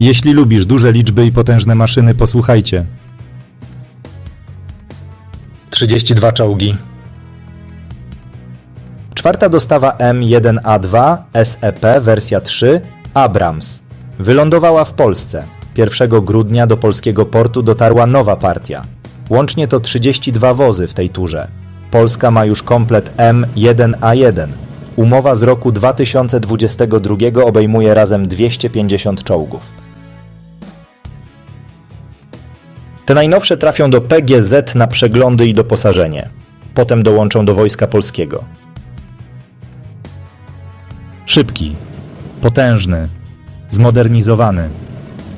Jeśli lubisz duże liczby i potężne maszyny, posłuchajcie. 32 czołgi. Czwarta dostawa M1A2 SEP wersja 3 Abrams wylądowała w Polsce. 1 grudnia do polskiego portu dotarła nowa partia. Łącznie to 32 wozy w tej turze. Polska ma już komplet M1A1. Umowa z roku 2022 obejmuje razem 250 czołgów. Te najnowsze trafią do PGZ na przeglądy i doposażenie. Potem dołączą do Wojska Polskiego. Szybki, potężny, zmodernizowany.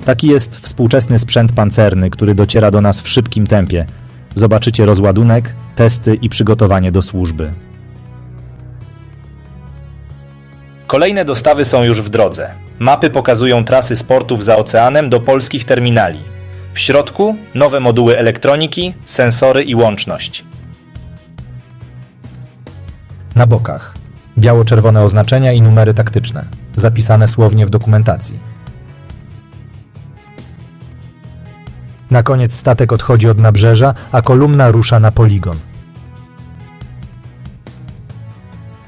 Taki jest współczesny sprzęt pancerny, który dociera do nas w szybkim tempie. Zobaczycie rozładunek, testy i przygotowanie do służby. Kolejne dostawy są już w drodze. Mapy pokazują trasy sportów za oceanem do polskich terminali. W środku nowe moduły elektroniki, sensory i łączność. Na bokach biało-czerwone oznaczenia i numery taktyczne, zapisane słownie w dokumentacji. Na koniec statek odchodzi od nabrzeża, a kolumna rusza na poligon.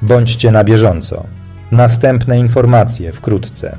Bądźcie na bieżąco. Następne informacje wkrótce.